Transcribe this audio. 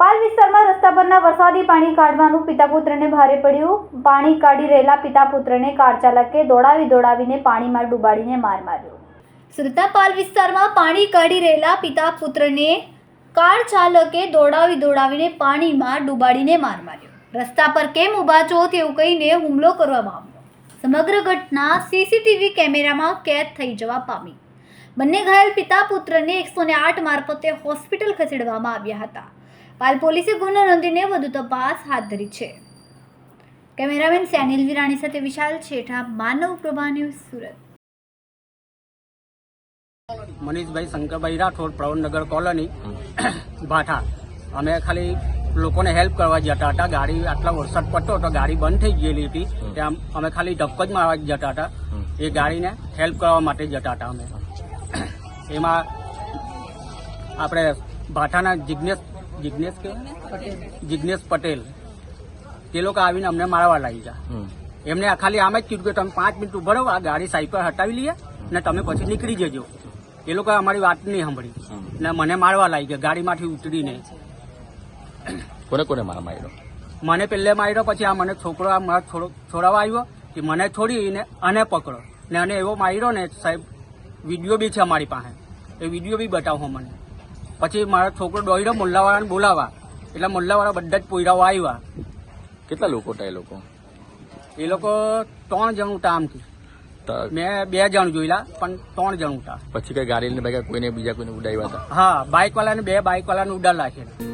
પાલ વિસ્તારમાં રસ્તા પરના વરસાદી પાણી કાઢવાનું પિતા પુત્રને ભારે પડ્યું. પાણી કાઢી રહેલા પિતા પુત્રને કાર ચાલકે દોડાવી દોડાવીને પાણીમાં ડૂબાડીને માર માર્યો. સુરતાપાલ વિસ્તારમાં પાણી કાઢી રહેલા પિતા પુત્રને કાર ચાલકે દોડાવી દોડાવીને પાણીમાં ડૂબાડીને માર માર્યો. રસ્તા પર કેમ ઊભા છો તેવું કહીને હુમલો કરવામાં આવ્યો. સમગ્ર ઘટના સીસીટીવી કેમેરામાં કેદ થઈ જવા પામી. બંને ઘાયલ પિતા પુત્રને એકસો ને આઠ મારફતે હોસ્પિટલ ખસેડવામાં આવ્યા હતા. પાલ પોલીસે ગુનો નોંધીને વધુ તપાસ હાથ ધરી છે. કેમેરામેન સેનિલ વિરાણી સાથે વિશાલ છેઠા, માનવ પ્રભા ન્યૂઝ સુરત. મનીષભાઈ શંકરભાઈ રાઠોડ પ્રવણનગર કોલોની, ભાઠા. અમે ખાલી લોકોને હેલ્પ કરવા જતા હતા. ગાડી આટલા વરસાદ પડતો હતો ગાડી બંધ થઈ ગયેલી હતી. ત્યાં અમે ખાલી ધક્કો જ મારવા જતા હતા એ ગાડીને હેલ્પ કરવા માટે જતા હતા અમે. એમાં આપણે ભાઠાના જિજ્ઞેશ જિજ્ઞેશ કે? જિજ્ઞેશ પટેલ. તે લોકો આવીને અમને મારવા લાગી ગયા. એમને આ ખાલી આમ જ કીધું કે તમે પાંચ મિનિટ ઊભા રહો આ ગાડી સાયકલ હટાવી લઈએ ને તમે પછી નીકળી જજો. એ લોકો અમારી વાત નહીં સાંભળી. ને મને મારવા લાગી ગયા ગાડીમાંથી ઉતરીને. કોને કોને મારા માર્યો? મને પહેલે માર્યો પછી આ મને છોકરો આ મારા છોડો છોડાવવા આવ્યો કે મને છોડીને અને પકડો. ને અને એવો માર્યો ને સાહેબ વીડિયો બી છે અમારી પાસે. એ વીડિયો બી બતાવો મને. પછી મારો છોકરો દોડ્યો મુલ્લાવાળાને બોલાવા. એટલે મુલ્લાવાળા બધા જ પોયરાઓ આવ્યા. કેટલા લોકો હતા એ લોકો? એ લોકો ત્રણ જણ હતા આમથી. મેં બે જણ જોયેલા પણ ત્રણ જણ હતા પછી કઈ ગાડી લઈને ભાઈ કોઈને બીજા કોઈને ઉડાવ્યા હતા? હા બાઇક વાળાને બે બાઇક વાળાને ઉડાડ રાખેલા